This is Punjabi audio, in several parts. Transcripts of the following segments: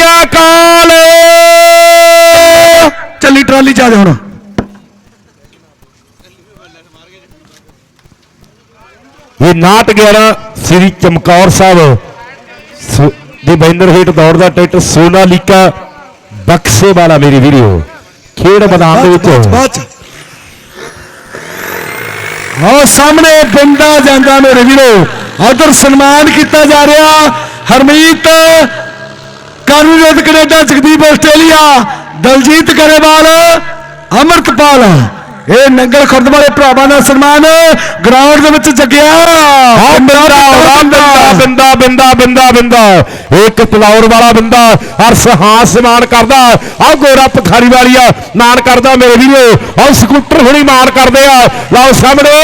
ਸ੍ਰੀ ਅਕਾਲ। ਚੱਲੀ ਟਰਾਲੀ ਚ ਆ ਜਾ ਹੁਣ। ਇਹ 911 ਸ੍ਰੀ ਚਮਕੌਰ ਸਾਹਿਬ। ਸ- ਦੇ ਬੈਨਰ ਹੇਠ ਦੌੜਦਾ ਟਰੈਕਟਰ ਸੋਨਾਲੀਕਾ ਬਕਸੇ ਵਾਲਾ ਮੇਰੀ ਵੀਡੀਓ ਖੇਡ ਮੈਦਾਨ ਦੇ ਵਿੱਚ। ਬਾਅਦ ਚ ਹਾਂ ਸਾਹਮਣੇ ਬੰਦਾ ਜਾਂਦਾ ਮੇਰੇ ਵੀਰੋ। ਉਧਰ ਸਨਮਾਨ ਕੀਤਾ ਜਾ ਰਿਹਾ ਹਰਮੀਤ ਕਰਨਜੀਤ ਕੈਨੇਡਾ, ਜਗਦੀਪ ਆਸਟ੍ਰੇਲੀਆ, ਦਲਜੀਤ ਗਰੇਵਾਲ, ਅਮਰਤਪਾਲ। ਇਹ ਨੰਗਲ ਖੁਰਦ ਵਾਲੇ ਭਰਾਵਾਂ ਦਾ ਸਨਮਾਨ ਗਰਾਊਂਡ ਦੇ ਵਿੱਚ ਜਗਿਆ। ਬਿੰਦਾ ਆ ਬਿੰਦਾ ਬਿੰਦਾ। ਬਿੰਦਾ ਬਿੰਦਾ ਬਿੰਦਾ ਇੱਕ ਪਲੌਰ ਵਾਲਾ ਬਿੰਦਾ ਅਰਸ ਹਾਂ ਸਮਾਨ ਕਰਦਾ। ਆ ਗੋਰਾ ਪਖਾਰੀ ਵਾਲੀਆ ਮਾਨ ਕਰਦਾ ਮੇਰੇ ਵੀਰੋ। ਆ ਸਕੂਟਰ ਹੁਣੀ ਮਾਨ ਕਰਦੇ ਆ। ਲਓ ਸਾਹਮਣੇ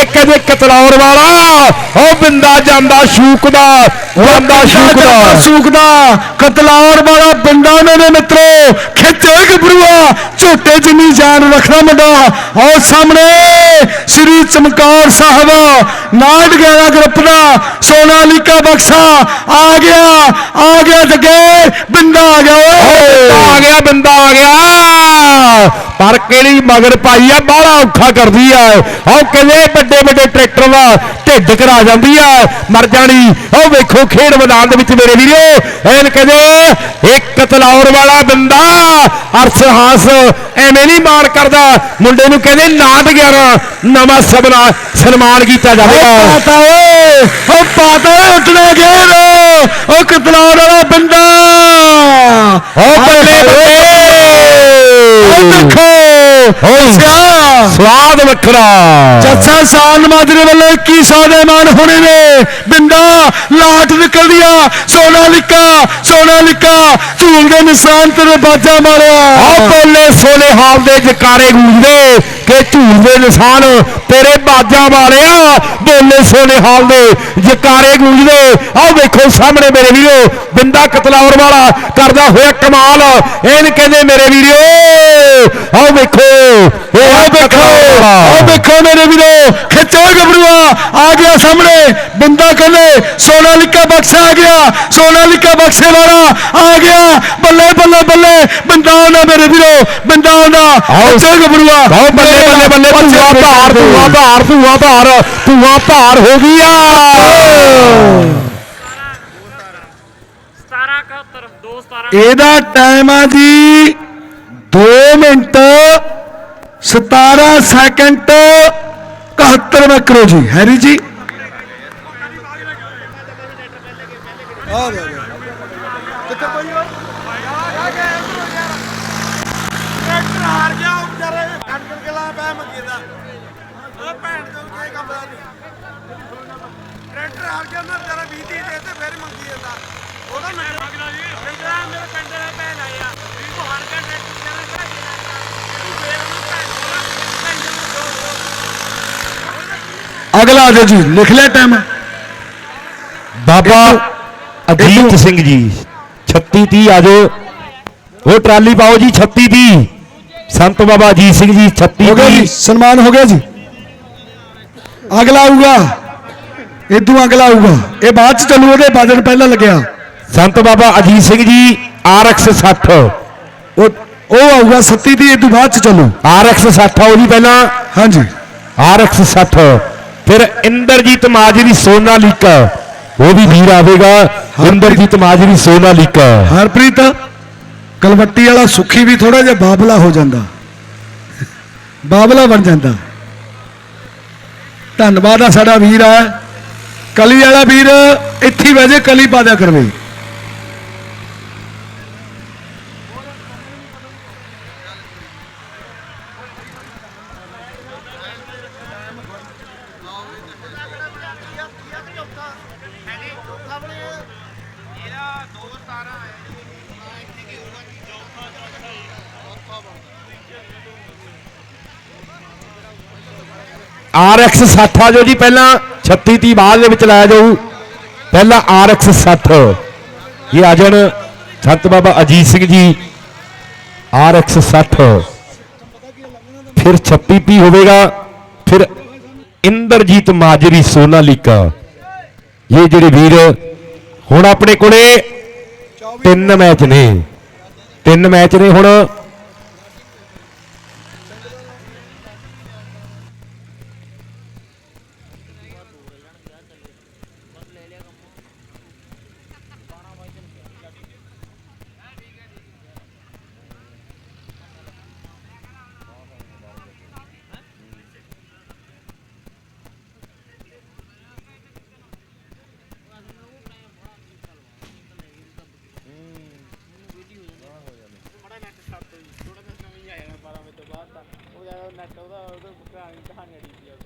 ਇੱਕ ਜੇ ਕਤਲੌਰ ਵਾਲਾ ਉਹ ਬਿੰਦਾ ਜਾਂਦਾ ਸ਼ੂਕਦਾ ਜਾਂਦਾ ਸ਼ੂਕਦਾ। ਸੂਕਦਾ। ਕਤਲਾਰ ਵਾਲਾ ਨੇ ਨੇ ਮਿੱਤਰੋ ਖਿੱਚ ਓਏ ਗੱਭਰੂਆ ਝੋਟੇ ਜਿੰਨੀ ਜਾਨ ਰੱਖਣਾ ਮੁੰਡਾ। ਔਰ ਸਾਹਮਣੇ ਸ੍ਰੀ ਚਮਕੌਰ ਸਾਹਿਬ, ਨਾਟ ਗਿਆਰਾ ਗਰੁੱਪ ਦਾ ਸੋਨਾਲੀਕਾ ਬਖਸ਼ਾ, ਆ ਗਿਆ ਆ ਗਿਆ ਜੱਗੇ ਬਿੰਦਾ ਆ ਗਿਆ, ਓਏ। ਆ ਗਿਆ, ਬੰਦਾ ਆ ਗਿਆ। ਪਰ ਕਿਹੜੀ ਮਗਰ ਪਾਈ ਆ, ਬਾਹਲਾ ਔਖਾ ਕਰਦੀ ਆ। ਉਹ ਕਹਿੰਦੇ ਵੱਡੇ ਵੱਡੇ ਟਰੈਕਟਰ ਦਾ ਢਿੱਡ ਕਰਾ ਜਾਂਦੀ ਆ। ਮਰ ਜਾਣੀ, ਉਹ ਵੇਖੋ ਖੇਡ ਮੈਦਾਨ ਦੇ ਵਿੱਚ ਮੇਰੇ ਵੀਰੋ ਐਨ ਕਹਿੰਦੇ, ਇੱਕ ਤਲੌਰ ਵਾਲਾ ਬੰਦਾ ਅਰਸ ਹਾਸ ਐਵੇਂ ਨਹੀਂ ਮਾਰ ਕਰਦਾ। ਮੁੰਡੇ ਨੂੰ ਕਹਿੰਦੇ, ਨਾਟ 11 ਨਵਾਂ ਸਬਨਾ ਸਨਮਾਨ ਕੀਤਾ ਜਾਵੇਗਾ। ਪਾਤਾ ਓਏ। ਓ ਪਾਤਾ ਉੱਠਣਾ ਗੇਰ ਓ ਕਤਲਾਰ ਵਾਲਾ ਬੰਦਾ। ਉਹ ਬੱਲੇ ਬੱਲੇ ਦੇਖੋ। ਸਿਆ ਸਵਾਦ ਵੱਖਰਾ। ਜੱਸਾ ਸਾਨ ਮਾਜਰੇ ਵੱਲੋਂ 2100 ਦੇ ਮਾਨ ਹੋਣੇ ਨੇ। ਬਿੰਦਾ ਲਾਟ ਨਿਕਲਦੀ ਆ ਸੋਨਾਲਿਕਾ ਸੋਨਾਲਿਕਾ ਝੂਲ ਦੇ ਨਿਸ਼ਾਨ ਤੇ ਬਾਜਾ ਮਾਰਿਆ। ਆ ਬੋਲੇ ਸੋਲੇ ਹਾਲ ਦੇ ਜਕਾਰੇ ਗੂੰਜਦੇ। ਕਿ ਝੂਲ ਦੇ ਨਿਸ਼ਾਨ ਤੇਰੇ ਬਾਜਾਂ ਵਾਲਿਆ ਬੋਲੇ ਸੋਲੇ ਹਾਲ ਦੇ ਜਕਾਰੇ ਗੂੰਜਦੇ। ਆਹ ਵੇਖੋ ਸਾਹਮਣੇ ਮੇਰੇ ਵੀਰੋ ਬਿੰਦਾ ਕਤਲਾਉਰ ਵਾਲਾ ਕਰਦਾ ਹੋਇਆ ਕਮਾਲ। ਇਹਨ ਕਹਿੰਦੇ ਮੇਰੇ ਵੀਰੋ ਆਹ ਵੇਖੋ ਆਹ ਦੇਖੋ ਆਹ ਦੇਖੋ ਮੇਰੇ ਵੀਰੋ ਖਿੱਚੋ ਗੱਭਰੂਆ ਆ ਗਿਆ ਸਾਹਮਣੇ। ਬਿੰਦਾ ਕਹਿੰਦੇ ਸੋਨਾਲਿਕਾ ਬਖਸ਼ਾ ਆ ਗਿਆ ਸੋਨਾਲਿਕਾ ਬਖਸ਼ੇ ਵਾਲਾ ਆ ਗਿਆ। ਬੱਲੇ ਬੱਲੇ ਬੱਲੇ ਬਿੰਦਾ ਆਉਂਦਾ ਮੇਰੇ ਵੀਰੋ ਬਿੰਦਾ ਆਓ। ਖਿੱਚੋ ਗੱਭਰੂਆ ਬੱਲੇ ਬੱਲੇ ਬੱਲੇ ਧੂਆ ਭਾਰ ਧੂਆ ਭਾਰ ਧੂਆ ਭਾਰ ਧੂਆ ਭਾਰ ਹੋ ਗਈ ਆ 1771 ਦੋ 17 ਇਹਦਾ ਟਾਈਮ ਆ ਜੀ 2 ਮਿੰਟ 17 ਸੈਕਿੰਡ 71 ਮੈਕਰੋ ਜੀ। ਹੈਰੀ ਜੀ ਟਰੈਕਟਰ ਹਾਰ ਗਿਆ ਉਹ ਵਿਚਾਰੇ ਕੱਟ ਕਰਕੇ ਲਾ ਪਿਆ ਮੰਗੇ ਦਾ ਉਹ ਭੈਣ ਦੇ ਉੱਤੇ ਕੰਮ ਦਾ ਨਹੀਂ। ਟਰੈਕਟਰ ਹਾਰ ਗਿਆ ਉਹਨਾਂ ਵਿਚਾਰਾ 20 ਦੀ ਦੇ ਤੇ ਫਿਰ ਮੰਗੀ ਜਾਂਦਾ। ਉਹਦਾ ਮੈਂ ਮੰਗਦਾ ਜੀ। ਫਿੰਦਰਾ ਮੇਰੇ ਪਿੰਡ ਦਾ ਭੈਣ ਆਇਆ ਵੀ ਕੋ ਹਾਰ ਗਿਆ ਟਰੈਕਟਰ ਵਿਚਾਰਾ ਘਰੇ ਤੂੰ ਫੇਰ ਉਹਨੂੰ ਭੈਣ ਕੋਲ ਅਗਲਾ ਆ ਜਾਓ ਜੀ ਲਿਖ ਲਿਆ ਟਾਈਮ ਬਾਬਾ ਅਜੀਤ ਸਿੰਘ ਜੀ 36 30 ਆ ਜਾਓ। ਉਹ ਟਰਾਲੀ ਪਾਓ ਜੀ 36 30 ਸੰਤ ਬਾਬਾ ਅਜੀਤ ਸਿੰਘ ਜੀ 36 ਹੋ ਗਿਆ ਜੀ 30 ਸਨਮਾਨ ਹੋ ਗਿਆ ਜੀ ਅਗਲਾ ਆਊਗਾ। ਇਦੋਂ ਅਗਲਾ ਆਊਗਾ। ਇਹ ਬਾਅਦ ਚ ਚੱਲੂ ਉਹਦੇ ਬਾਜਣ ਪਹਿਲਾਂ ਲੱਗਿਆ। ਸੰਤ ਬਾਬਾ ਅਜੀਤ ਸਿੰਘ ਜੀ RX 60 ਉਹ ਉਹ ਆਊਗਾ 37 ਦੀ ਇਦੋਂ ਬਾਅਦ ਚ ਚੱਲੂ। RX 60 ਉਹ ਜੀ ਪਹਿਲਾਂ? ਹਾਂਜੀ। RX 60 ਫਿਰ ਇੰਦਰਜੀਤ ਮਾਜਰੀ ਸੋਨਾਲੀਕਾ ਉਹ ਵੀ ਵੀਰ ਆਵੇਗਾ। ਇੰਦਰਜੀਤ ਮਾਜਰੀ ਸੋਨਾਲੀਕਾ ਹਰਪ੍ਰੀਤ ਕਲਵੱਟੀ ਵਾਲਾ ਸੁਖੀ ਵੀ ਥੋੜਾ ਜਿਹਾ ਬਾਬਲਾ ਹੋ ਜਾਂਦਾ। ਬਾਬਲਾ ਬਣ ਜਾਂਦਾ। ਧੰਨਵਾਦ ਆ ਸਾਡਾ ਵੀਰ ਆ। ਕਲੀ ਵਾਲਾ ਵੀਰ ਇੱਥੇ ਹੀ ਕਲੀ ਪਾ ਦਿਆ ਕਰਵੇ। RX 60 ਆ ਜਾਓ ਜੀ, ਪਹਿਲਾਂ 36 30 ਬਾਅਦ ਦੇ ਵਿੱਚ ਲਾਇਆ ਜਾਊ ਪਹਿਲਾਂ RX 60 ਇਹ ਆ ਜਾਣ ਸੰਤ ਬਾਬਾ ਅਜੀਤ ਸਿੰਘ ਜੀ RX 60 ਫਿਰ 36 ਪੀ ਹੋਵੇਗਾ, ਫਿਰ ਇੰਦਰਜੀਤ ਮਾਜਰੀ ਸੋਨਾਲੀਕਾ। ਇਹ ਜਿਹੜੇ ਵੀਰ ਹੁਣ ਆਪਣੇ ਕੋਲੇ ਤਿੰਨ ਮੈਚ ਨੇ। ਤਿੰਨ ਮੈਚ ਨੇ ਹੁਣ ਥੋੜਾ ਨੈਟ ਛੱਡ ਦੋ ਜੀ ਥੋੜਾ ਨੈਟ ਨਵੀਂ ਆਇਆ ਨਾ 12 ਵਜੇ ਤੋਂ ਬਾਅਦ ਤਾਂ ਉਹ ਜ਼ਿਆਦਾ ਨੈਟ ਉਹਦਾ ਉਹਦਾ ਕਹਾਣੀ ਕਹਾਣੀ ਅੜੀ ਸੀ ਉਹ